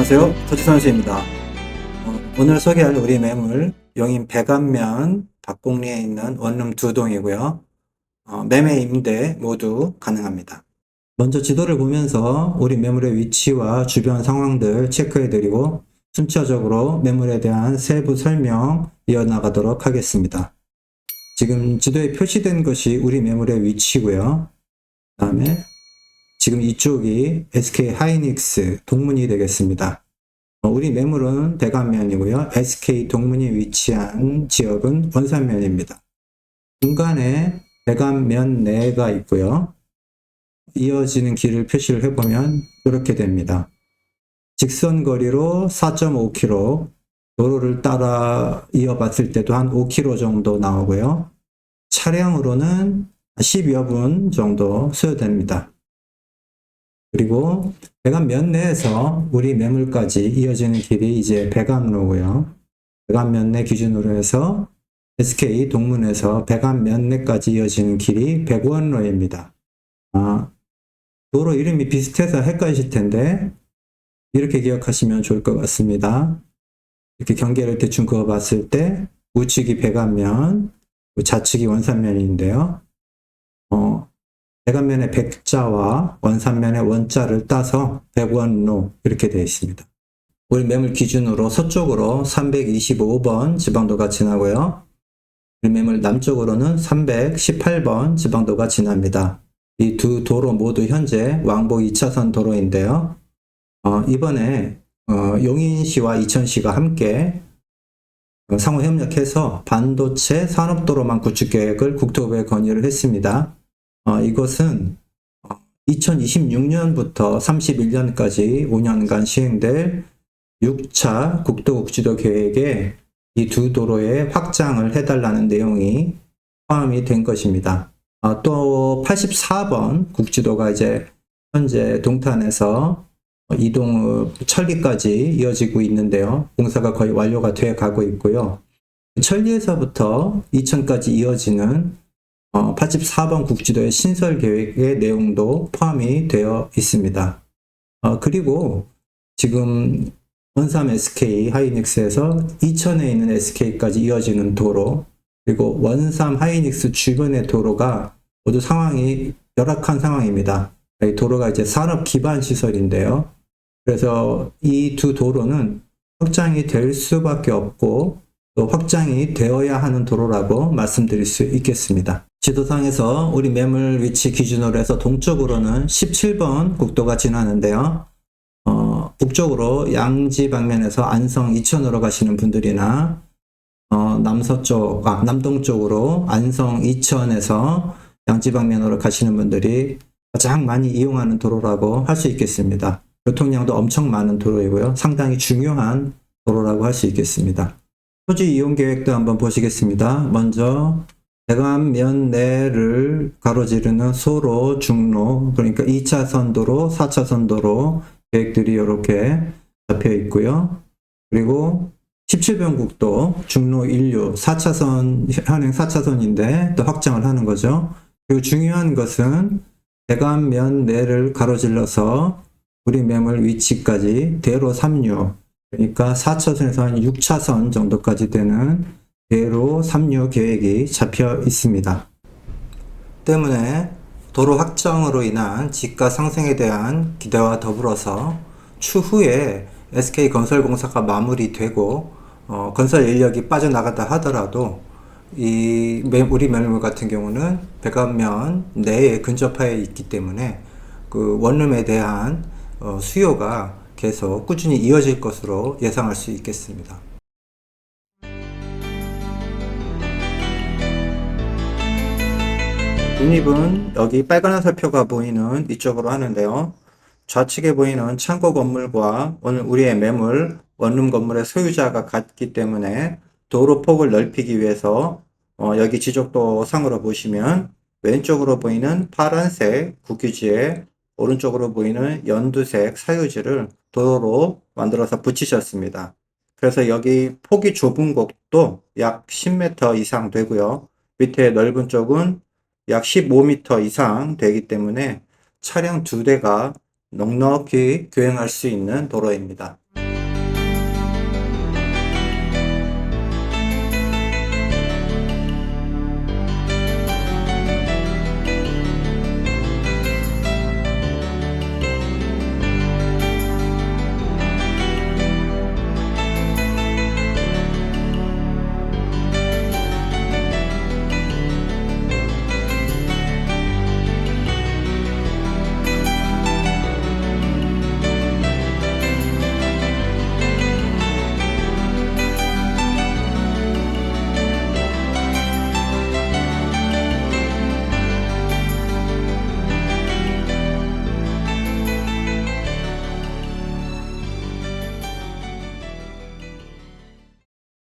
안녕하세요. 터치선수입니다. 어, 오늘 소개할 우리 매물 용인 백안면 박곡리에 있는 원룸 두 동이고요. 어, 매매 임대 모두 가능합니다. 먼저 지도를 보면서 우리 매물의 위치와 주변 상황들 체크해드리고 순차적으로 매물에 대한 세부 설명 이어나가도록 하겠습니다. 지금 지도에 표시된 것이 우리 매물의 위치고요. 그 다음에 지금 이쪽이 SK 하이닉스 동문이 되겠습니다. 어, 우리 매물은 대관면이고요. SK 동문이 위치한 지역은 원산면입니다. 중간에 대관면 내가 있고요. 이어지는 길을 표시를 해보면 이렇게 됩니다. 직선 거리로 4.5km, 도로를 따라 이어봤을 때도 한 5km 정도 나오고요. 차량으로는 10여 분 정도 소요됩니다. 그리고 배관면 내에서 우리 매물까지 이어지는 길이 이제 배관로고요. 배관면 내 기준으로 해서 SK 동문에서 배관면 내까지 이어지는 길이 백원로입니다. 아, 도로 이름이 비슷해서 헷갈리실 텐데 이렇게 기억하시면 좋을 것 같습니다. 이렇게 경계를 대충 그어봤을 때 우측이 배관면, 좌측이 원산면인데요. 어, 대간면의 백자와 원산면의 원자를 따서 백원로 이렇게 되어 있습니다. 우리 매물 기준으로 서쪽으로 325번 지방도가 지나고요. 우리 매물 남쪽으로는 318번 지방도가 지납니다. 이 두 도로 모두 현재 왕복 2차선 도로인데요. 어, 이번에 어, 용인시와 이천시가 함께 어, 상호 협력해서 반도체 산업도로망 구축 계획을 국토부에 건의를 했습니다. 어, 이것은 2026년부터 31년까지 5년간 시행될 6차 국도국지도 계획에 이 두 도로의 확장을 해달라는 내용이 포함이 된 것입니다. 아, 또 84번 국지도가 이제 현재 동탄에서 이동 천리까지 이어지고 있는데요. 공사가 거의 완료가 돼 가고 있고요. 천리에서부터 이천까지 이어지는 어, 84번 국지도의 신설 계획의 내용도 포함이 되어 있습니다. 어, 그리고 지금 원삼 SK 하이닉스에서 이천에 있는 SK까지 이어지는 도로, 그리고 원삼 하이닉스 주변의 도로가 모두 상황이 열악한 상황입니다. 이 도로가 이제 산업 기반 시설인데요. 그래서 이 두 도로는 확장이 될 수밖에 없고 또 확장이 되어야 하는 도로라고 말씀드릴 수 있겠습니다. 지도상에서 우리 매물 위치 기준으로 해서 동쪽으로는 17번 국도가 지나는데요. 어, 북쪽으로 양지 방면에서 안성 이천으로 가시는 분들이나 어, 남서쪽, 아, 남동쪽으로 안성 이천에서 양지 방면으로 가시는 분들이 가장 많이 이용하는 도로라고 할 수 있겠습니다. 교통량도 엄청 많은 도로이고요. 상당히 중요한 도로라고 할 수 있겠습니다. 토지 이용 계획도 한번 보시겠습니다. 먼저 대관면 내를 가로지르는 소로, 중로, 그러니까 2차선 도로, 4차선 도로 계획들이 이렇게 잡혀 있고요. 그리고 17번 국도, 중로 1류, 4차선, 현행 4차선인데 또 확장을 하는 거죠. 그리고 중요한 것은 대관면 내를 가로질러서 우리 매물 위치까지 대로 3류, 그러니까 4차선에서 한 6차선 정도까지 되는 대로 3류 계획이 잡혀 있습니다. 때문에 도로 확장으로 인한 지가 상승에 대한 기대와 더불어서 추후에 SK 건설공사가 마무리되고 어, 건설 인력이 빠져나갔다 하더라도 이 매- 우리 매물 같은 경우는 백안면 내에 근접하에 있기 때문에 그 원룸에 대한 어, 수요가 계속 꾸준히 이어질 것으로 예상할 수 있겠습니다. 중립은 여기 빨간 화살표가 보이는 이쪽으로 하는데요. 좌측에 보이는 창고 건물과 오늘 우리의 매물, 원룸 건물의 소유자가 같기 때문에 도로 폭을 넓히기 위해서 어, 여기 지적도 상으로 보시면 왼쪽으로 보이는 파란색 국유지에 오른쪽으로 보이는 연두색 사유지를 도로로 만들어서 붙이셨습니다. 그래서 여기 폭이 좁은 곳도 약 10m 이상 되고요. 밑에 넓은 쪽은 약 15m 이상 되기 때문에 차량 두 대가 넉넉히 교행할 수 있는 도로입니다.